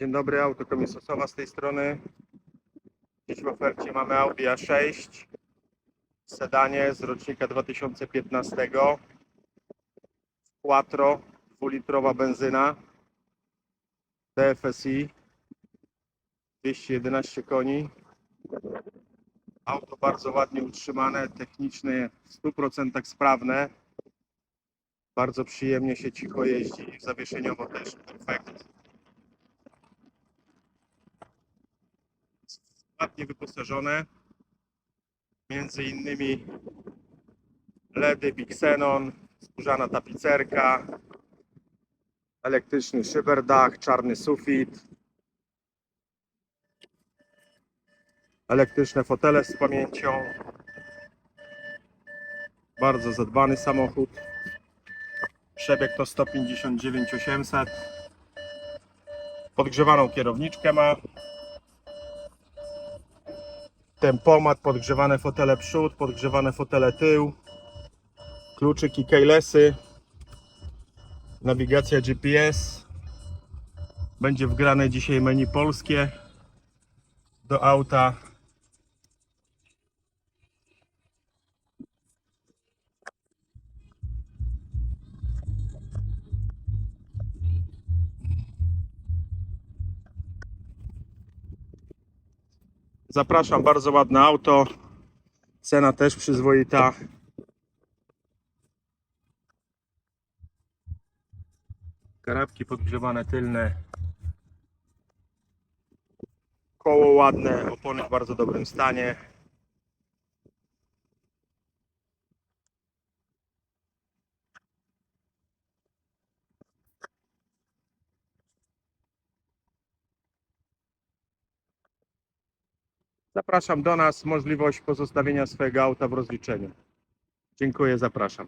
Dzień dobry, Autokomisosowa z tej strony. Dziś w ofercie mamy Audi A6 w sedanie z rocznika 2015. Quattro, dwulitrowa benzyna DFSI 211 koni. Auto bardzo ładnie utrzymane, technicznie w 100% sprawne. Bardzo przyjemnie się cicho jeździ, zawieszeniowo też perfekt. Ładnie wyposażone. Między innymi LEDy Big Xenon, skórzana tapicerka, elektryczny szyberdach, czarny sufit, elektryczne fotele z pamięcią. Bardzo zadbany samochód. Przebieg to 159 800. Podgrzewaną kierowniczkę ma tempomat, podgrzewane fotele przód, podgrzewane fotele tył, kluczyki keylessy, nawigacja GPS. Będzie wgrane dzisiaj menu polskie do auta. Zapraszam, bardzo ładne auto. Cena też przyzwoita. Karabki podgrzewane tylne. Koło ładne, opony w bardzo dobrym stanie. Zapraszam do nas. Możliwość pozostawienia swojego auta w rozliczeniu. Dziękuję, zapraszam.